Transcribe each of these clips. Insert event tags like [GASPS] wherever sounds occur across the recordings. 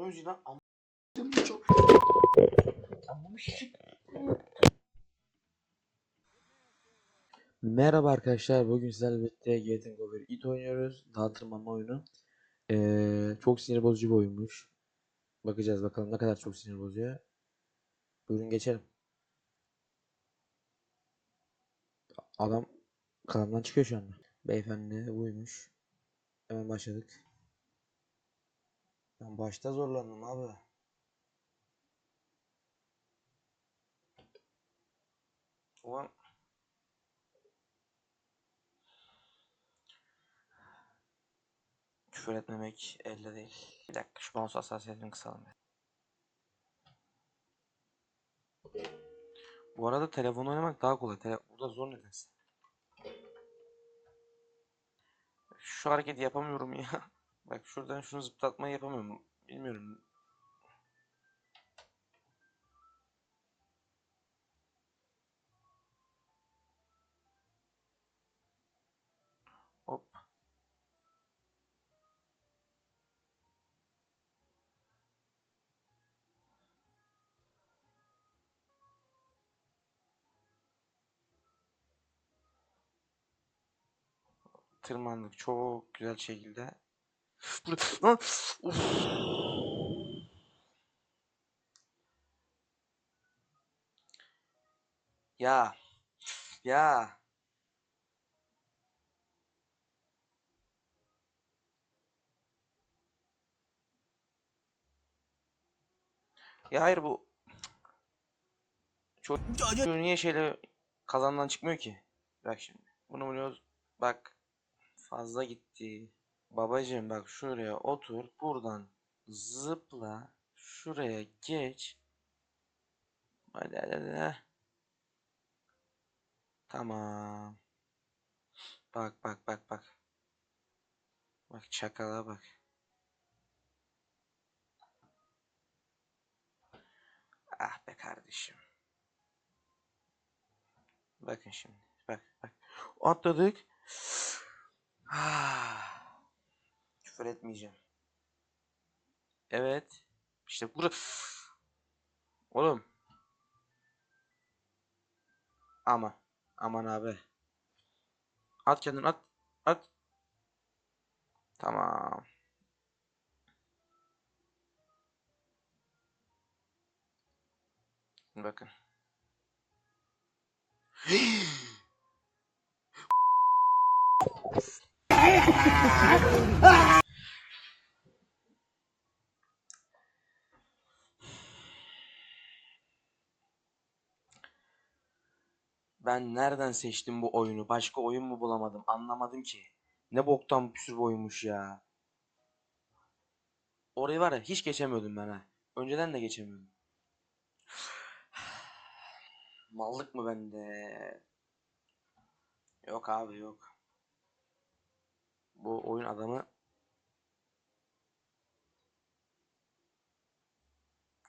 Bu yüzden am... çok... Merhaba arkadaşlar. Bugün sizlerle birlikte Getting Over It oynuyoruz. Dağ tırmanma oyunu. Ee, çok sinir bozucu bir oyunmuş. Bakacağız bakalım ne kadar çok sinir bozuyor. Buyurun geçelim. Adam kanaldan çıkıyor şu anda. Beyefendi buymuş. Hemen başladık. Ben başta zorlandım abi. Ulan küfür etmemek elde değil. Bir dakika şu mouse hassasiyetini kısalım. Bu arada telefon oynamak daha kolay. Tele Burada zor nedense. Şu hareketi yapamıyorum ya. [LAUGHS] Bak şuradan şunu zıplatmayı yapamıyorum. Bilmiyorum. Hop. Tırmandık çok güzel şekilde. Burada... Uf! Ya. Ya. Ya hayır bu çok niye şeyle kazandan çıkmıyor ki? Bak şimdi. Bunu biliyoruz. Bak fazla gitti. Babacığım bak şuraya otur. Buradan zıpla. Şuraya geç. Hadi hadi hadi. Tamam. Bak bak bak bak. Bak çakala bak. Ah be kardeşim. Bakın şimdi. Bak bak. Atladık. Ah. Küfür etmeyeceğim. Evet. İşte burada. Oğlum. Ama. Aman abi. At kendini at. At. Tamam. Bakın. [LAUGHS] Ben nereden seçtim bu oyunu? Başka oyun mu bulamadım? Anlamadım ki. Ne boktan bir sürü oyunmuş ya. Orayı var ya hiç geçemiyordum ben ha. Önceden de geçemiyordum. [SIGHS] Mallık mı bende? Yok abi yok. Bu oyun adamı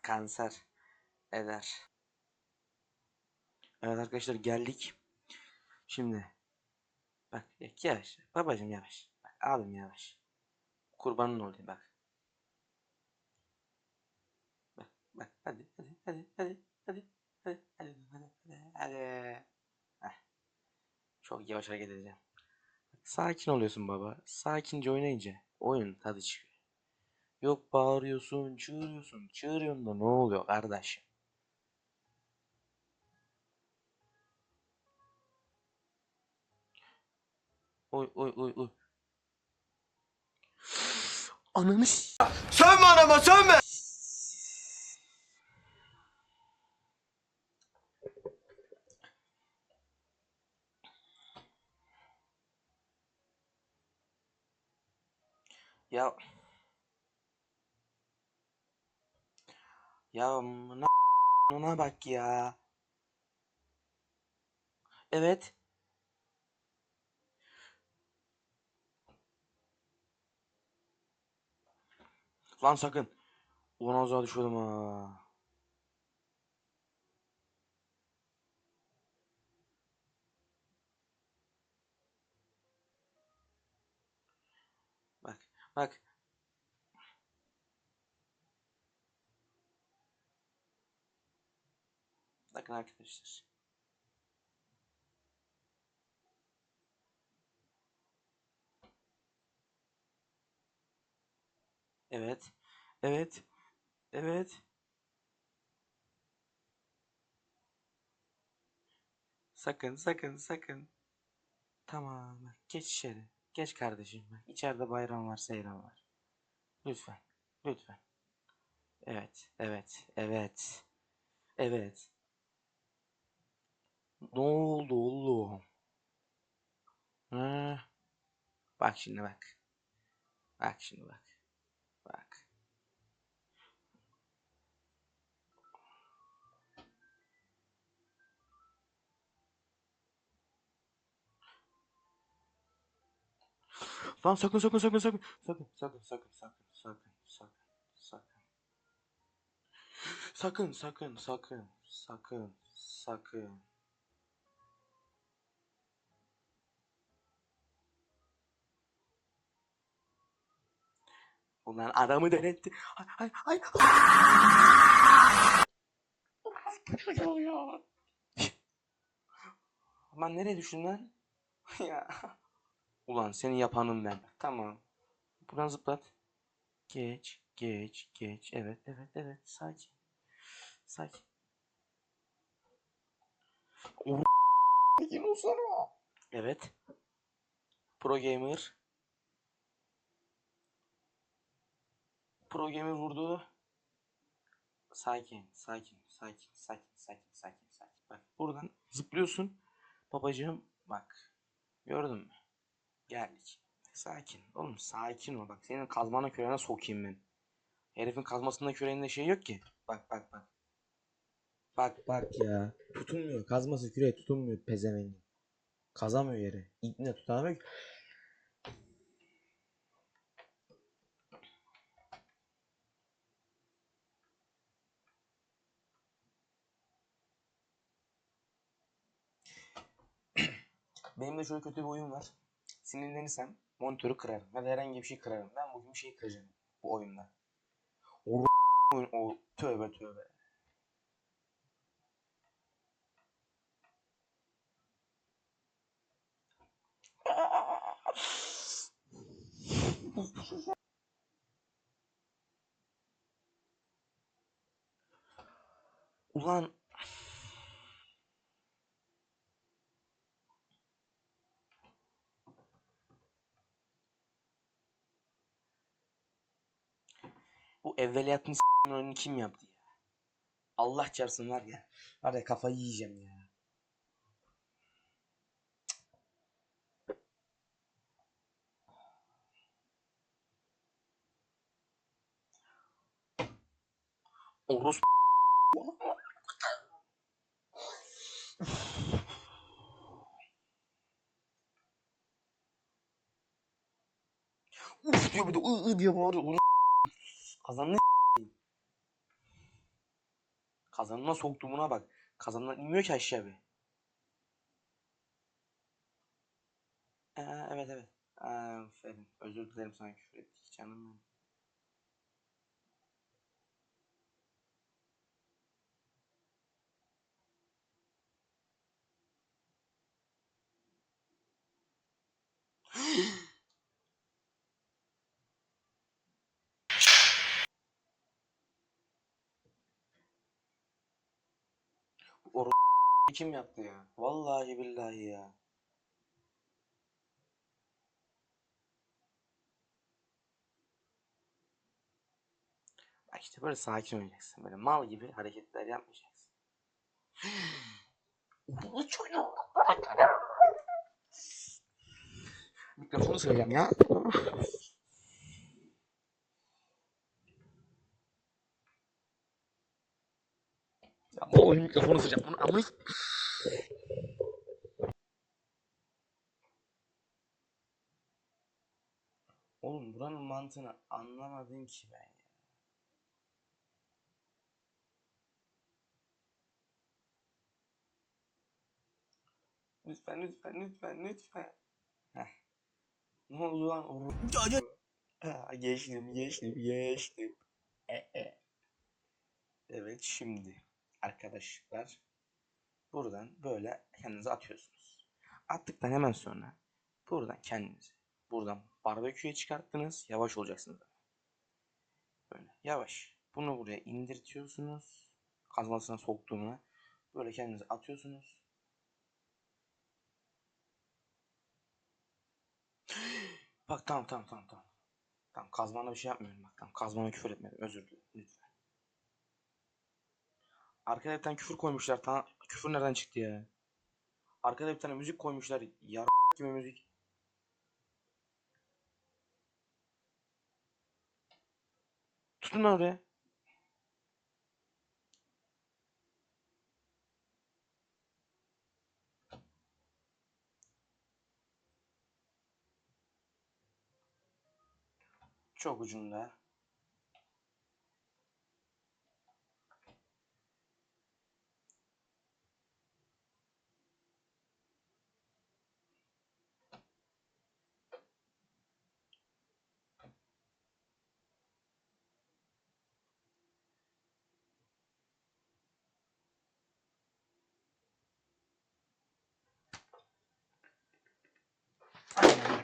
kanser eder. Evet arkadaşlar geldik. Şimdi bak yavaş babacım yavaş. Bak abim yavaş. Kurbanın olayım bak. Bak bak hadi hadi hadi hadi hadi hadi hadi hadi hadi hadi. Heh. Çok yavaş hareket edeceğim. Sakin oluyorsun baba. Sakince oynayınca oyun tadı çıkıyor. Yok bağırıyorsun, çığırıyorsun. Çığırıyorsun da ne oluyor kardeşim? Oy oy oy oy. [GASPS] Ananı s- Sönme anama sönme. Ya Ya ona bak ya. Evet. Lan sakın. Ulan az daha düşüyordum ha. Bak. Bak. Bakın arkadaşlar. Evet. Evet. Evet. Sakın sakın sakın. Tamam. Geç içeri. Geç kardeşim. İçeride bayram var, seyran var. Lütfen. Lütfen. Evet. Evet. Evet. Evet. Ne oldu oğlum? Ha? Bak şimdi bak. Bak şimdi bak. Lan sakın sakın sakın sakın. Sakın sakın sakın sakın sakın sakın sakın. Sakın sakın sakın sakın sakın. Ulan adamı denetti. Ay ay ay. Lan nereye düştün lan? [LAUGHS] ya. Ulan seni yapanım ben. Tamam. Buradan zıplat. Geç, geç, geç. Evet, evet, evet. Sakin. Sakin. O Evet. Pro Gamer. Pro Gamer vurdu. Sakin, sakin, sakin, sakin, sakin, sakin, sakin. Bak buradan zıplıyorsun. Babacığım bak. Gördün mü? Geldik. Sakin. Oğlum sakin ol. Bak senin kazmana küreğine sokayım ben. Herifin kazmasında küreğinde şey yok ki. Bak bak bak. Bak bak ya. Tutunmuyor. Kazması küreği tutunmuyor pezevengin. Kazamıyor yere. İpne tutamıyor Benim de şöyle kötü bir oyun var. Sinirlenirsem monitörü kırarım. Ya da herhangi bir şey kırarım. Ben bugün bir şey kıracağım bu oyunda. O o tövbe tövbe. Ulan bu evveliyatın s***nin oyununu kim yaptı ya? Allah çarpsın var ya. Var ya kafayı yiyeceğim ya. Orus Uf diyor bir de ı ı diye bağırıyor. Kazanını Kazanına soktuğumuna bak. Kazanına inmiyor ki aşağı bir. Aa, evet evet. Aferin. Özür dilerim sana küfür canım benim. O kim yaptı ya? Vallahi billahi ya. Bak işte böyle sakin oynayacaksın. Böyle mal gibi hareketler yapmayacaksın. Bu çocuk. Mikrofonu söyleyeceğim ya. Ya vallahi mikrofonu sıcak. Bunu amına Oğlum buranın mantığını anlamadım ki ben. Lütfen lütfen lütfen lütfen. Heh. Ne oldu lan? Ha, geçtim geçtim geçtim. E, e. Evet şimdi arkadaşlar buradan böyle kendinizi atıyorsunuz. Attıktan hemen sonra buradan kendinizi buradan barbeküye çıkarttınız. Yavaş olacaksınız. Böyle yavaş. Bunu buraya indirtiyorsunuz. Kazmasına soktuğuna. Böyle kendinizi atıyorsunuz. Bak tamam tamam tamam tamam. Tamam kazmana bir şey yapmıyorum bak tamam kazmana küfür etmedim özür dilerim lütfen. Arkada bir tane küfür koymuşlar tamam küfür nereden çıktı ya? Arkada bir tane müzik koymuşlar yar gibi müzik. Tutun lan oraya. Çok ucunda.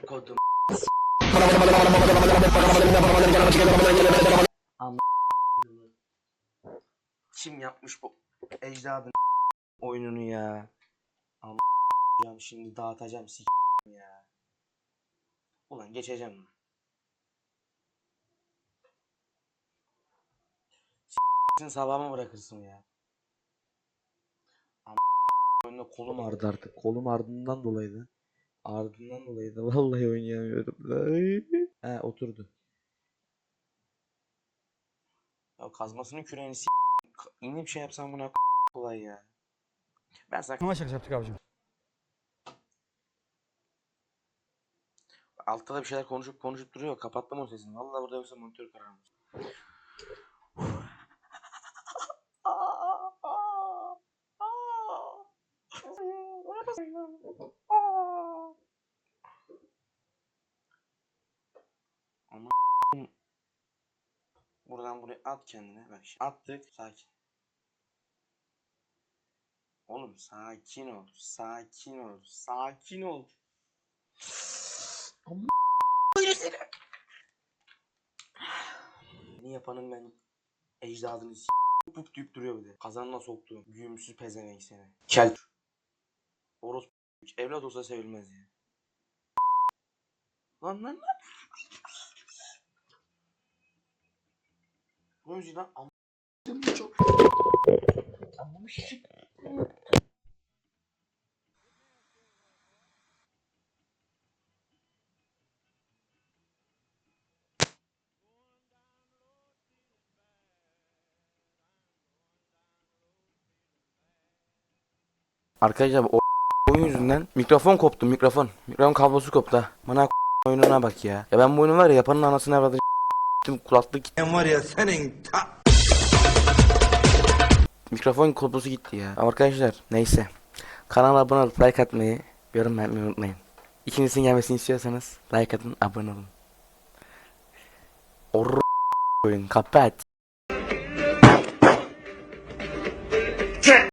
Kodum. Kim yapmış bu ecdadın oyununu ya? Ama şimdi dağıtacağım s ya. Ulan geçeceğim lan. S**sin sabahıma bırakırsın ya. Ama oyunda kolum ağrıdı artık. Kolum ardından dolayıydı. Ardından dolayıydı. Vallahi oynayamıyorum. Ay. He oturdu. Ya kazmasının küreğini s*** bir şey yapsam buna kolay ya. Ben sana Ama şaka yaptık abicim. altta da bir şeyler konuşup konuşup duruyor. Kapattım o sesini. Vallahi burada yoksa monitör kararmış. Ama buradan buraya at kendine. Bak şimdi attık. Sakin. Oğlum sakin ol. Sakin ol. Sakin ol. Ne yapanım ben ecdadını s*** pup deyip duruyor bir de. Kazanına soktuğum güğümsüz pezevenk seni. Kel. Orospu evlat olsa sevilmez ya. Lan lan lan. Bu yüzden am... çok... S***. Arkadaşlar o oyun yüzünden mikrofon koptu mikrofon. Mikrofon kablosu koptu. Bana oyununa bak ya. Ya ben bu oyunu var ya yapanın anasını avradı kulaklık gitti. Ben var ya senin ta... Mikrofon kablosu gitti ya. Arkadaşlar neyse. Kanala abone olup like atmayı, yorum yapmayı unutmayın. İkinizin gelmesini istiyorsanız like atın, abone olun. Or oyun kapat.